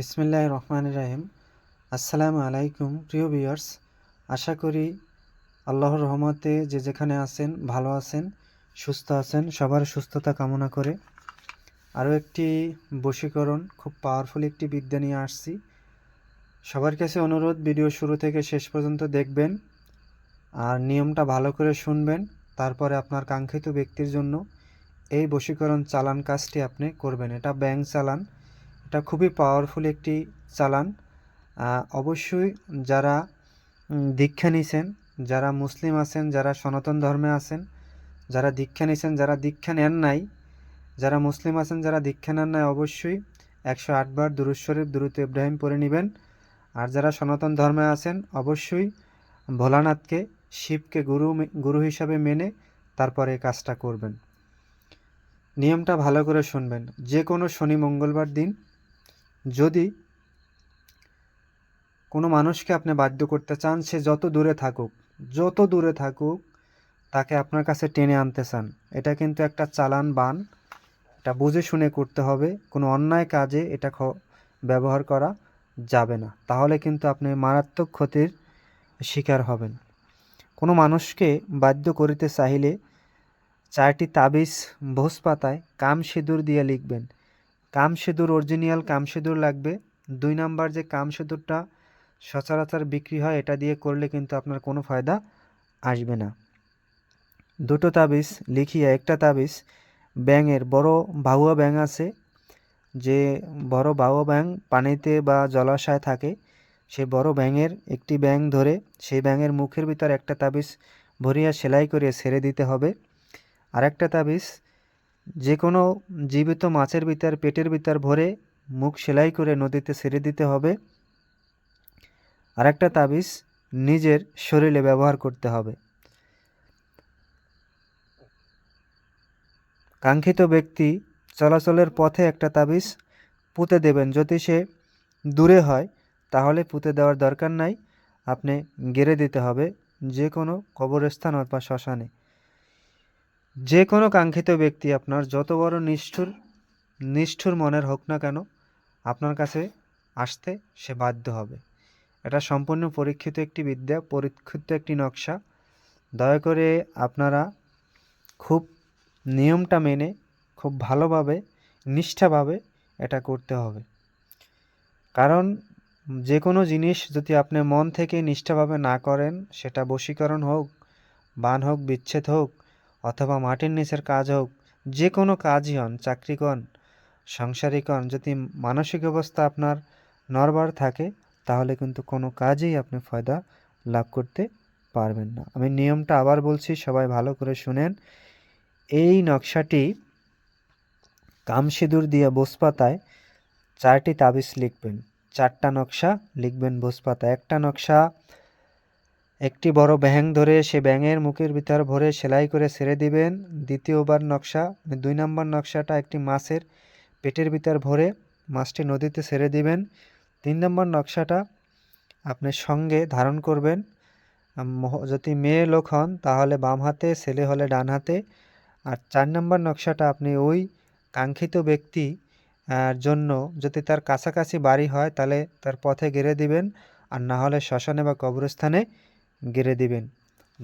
বিসমিল্লাহ রহমান রাহিম। আসসালামু আলাইকুম, প্রিয় ভিউয়ার্স। আশা করি আল্লাহর রহমতে যে যেখানে আছেন, ভালো আছেন, সুস্থ আছেন, সবার সুস্থতা কামনা করে আরও একটি বশীকরণ, খুব পাওয়ারফুল একটি বিদ্যা নিয়ে আসছি। সবার কাছে অনুরোধ, ভিডিও শুরু থেকে শেষ পর্যন্ত দেখবেন আর নিয়মটা ভালো করে শুনবেন। তারপরে আপনার কাঙ্ক্ষিত ব্যক্তির জন্য এই বশীকরণ চালান কাজটি আপনি করবেন। এটা ব্যাংক চালান এটা খুবই পাওয়ারফুল একটি চালান। অবশ্যই যারা দীক্ষা নিছেন, যারা মুসলিম আছেন, যারা সনাতন ধর্মে আছেন, যারা দীক্ষা নিছেন, যারা দীক্ষা নেন নাই, যারা মুসলিম আছেন, যারা দীক্ষা নেন নাই, অবশ্যই একশো আটবার দুরুদ শরীফ, দুরুদ ইব্রাহিম পড়ে নেবেন। আর যারা সনাতন ধর্মে আছেন, অবশ্যই ভোলানাথকে, শিবকে গুরু গুরু হিসাবে মেনে তারপরে কাজটা করবেন। নিয়মটা ভালো করে শুনবেন। যে কোনো শনি মঙ্গলবার দিন যদি কোনো মানুষকে আপনি বাধ্য করতে চান, সে যত দূরে থাকুক, যত দূরে থাকুক, তাকে আপনার কাছে টেনে আনতে চান। এটা কিন্তু একটা চালান বান। এটা বুঝে শুনে করতে হবে। কোনো অন্যায় কাজে এটা ব্যবহার করা যাবে না। তাহলে কিন্তু আপনি মারাত্মক ক্ষতির শিকার হবেন। কোনো মানুষকে বাধ্য করিতে চাইলে চারটি তাবিজ ভোজ পাতায় কাম সিঁদুর দিয়ে লিখবেন। কাম সিঁদুর অরিজিনাল কাম লাগবে। দুই নাম্বার যে কাম সিঁদুরটা সচরাচর বিক্রি হয়, এটা দিয়ে করলে কিন্তু আপনার কোনো ফায়দা আসবে না। দুটো তাবিজ লিখিয়া একটা তাবিজ, ব্যাঙের বড় বাহুয়া ব্যাঙ আছে। যে বড় বাহুয়া ব্যাঙ পানিতে বা জলাশয়ে থাকে, সেই বড় ব্যাঙের একটি ব্যাঙ ধরে সেই ব্যাঙের মুখের ভিতর একটা তাবিজ ভরিয়া সেলাই করে ছেড়ে দিতে হবে। আরেকটা তাবিজ যে কোনো জীবিত মাছের ভিতর, পেটের ভিতর ভরে মুখ সেলাই করে নদীতে ছেড়ে দিতে হবে। আরেকটা তাবিজ নিজের শরীরে ব্যবহার করতে হবে। কাঙ্ক্ষিত ব্যক্তি চলাচলের পথে একটা তাবিজ পুঁতে দেবেন। যদি সে দূরে হয়, তাহলে পুঁতে দেওয়ার দরকার নাই। আপনি গেড়ে দিতে হবে যে কোনো কবরস্থান অথবা শ্মশানে। যে কোনো কাঙ্ক্ষিত ব্যক্তি আপনার যত বড় নিষ্ঠুর নিষ্ঠুর মনের হোক না কেন, আপনার কাছে আসতে সে বাধ্য হবে। এটা সম্পূর্ণ পরীক্ষিত একটি বিদ্যা, পরীক্ষিত একটি নকশা। দয়া করে আপনারা খুব নিয়মটা মেনে, খুব ভালোভাবে, নিষ্ঠাভাবে এটা করতে হবে। কারণ যে কোনো জিনিস যদি আপনি মন থেকে নিষ্ঠাভাবে না করেন, সেটা বশীকরণ হোক, বান হোক, বিচ্ছেদ হোক অথবা মাটির নিচের কাজ হোক যে কোনো কাজই হন চাকরি কন সাংসারিক হন যদি মানসিক অবস্থা আপনার নরবার থাকে, তাহলে কিন্তু কোনো কাজেই আপনি ফায়দা লাভ করতে পারবেন না। আমি নিয়মটা আবার বলছি, সবাই ভালো করে শুনেন। এই নকশাটি কামসিঁদুর দিয়ে বোসপাতায় চারটি তাবিজ লিখবেন। চারটা নকশা লিখবেন বোসপাতায়। একটা নকশা একটি বড় ব্যাঙ ধরে সে ব্যাঙের মুখের ভিতর ভরে সেলাই করে ছেড়ে দিবেন। দ্বিতীয়বার নকশা, দুই নম্বর নকশাটা একটি মাছের পেটের ভিতর ভরে মাছটি নদীতে ছেড়ে দিবেন। তিন নম্বর নকশাটা আপনি সঙ্গে ধারণ করবেন। যদি মেয়ে লোক হন তাহলে বাম হাতে, ছেলে হলে ডান হাতে। আর চার নম্বর নকশাটা আপনি ওই কাঙ্ক্ষিত ব্যক্তি জন্য যদি তার কাছাকাছি বাড়ি হয় তাহলে তার পথে গেড়ে দিবেন। আর না হলে শ্মশানে বা কবরস্থানে গেড়ে দিবেন।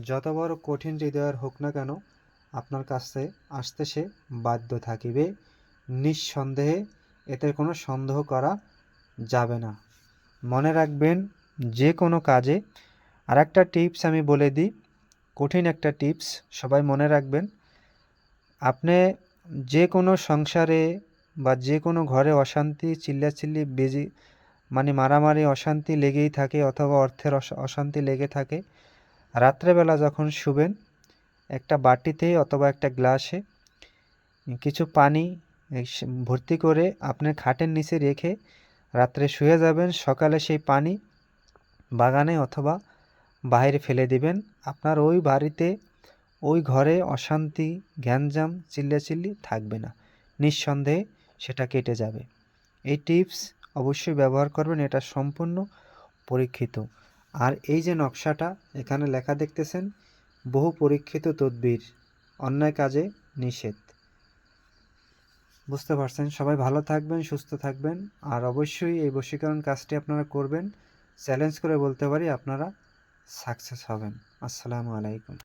যত বড় কঠিন হৃদয়ের হোক না কেন, আপনার কাছে আসতে সে বাধ্য থাকিবে। নিঃসন্দেহে এতে কোনো সন্দেহ করা যাবে না। মনে রাখবেন, যে কোনো কাজে আর একটা টিপস আমি বলে দিই। কঠিন একটা টিপস, সবাই মনে রাখবেন। আপনি যে কোনো সংসারে বা যে কোনো ঘরে অশান্তি, চিল্লাচিল্লি, বেজি মানে মারামারি, অশান্তি লেগেই থাকে অথবা অর্থের অশান্তি লেগে থাকে। রাত্রেবেলা যখন শুবেন, একটা বাটিতে অথবা একটা গ্লাসে কিছু পানি ভর্তি করে আপনার খাটের নিচে রেখে রাত্রে শুয়ে যাবেন। সকালে সেই পানি বাগানে অথবা বাইরে ফেলে দিবেন। আপনার ওই বাড়িতে, ওই ঘরে অশান্তি, গ্যাঞ্জাম, চিল্লাচিল্লি থাকবে না। নিঃসন্দেহে সেটা কেটে যাবে। এই টিপস অবশ্যই ব্যবহার করবেন, এটা সম্পূর্ণ পরীক্ষিত। আর এই যে নকশাটা, এখানে লেখা দেখতেছেন, বহু পরীক্ষিত তদবির, অন্যায় কাজে নিষেধ। বুঝতে পারছেন? সবাই ভালো থাকবেন, সুস্থ থাকবেন, আর অবশ্যই এই বশীকরণ কাজটি আপনারা করবেন। চ্যালেঞ্জ করে বলতে পারি আপনারা সাকসেস হবেন। আসসালামু আলাইকুম।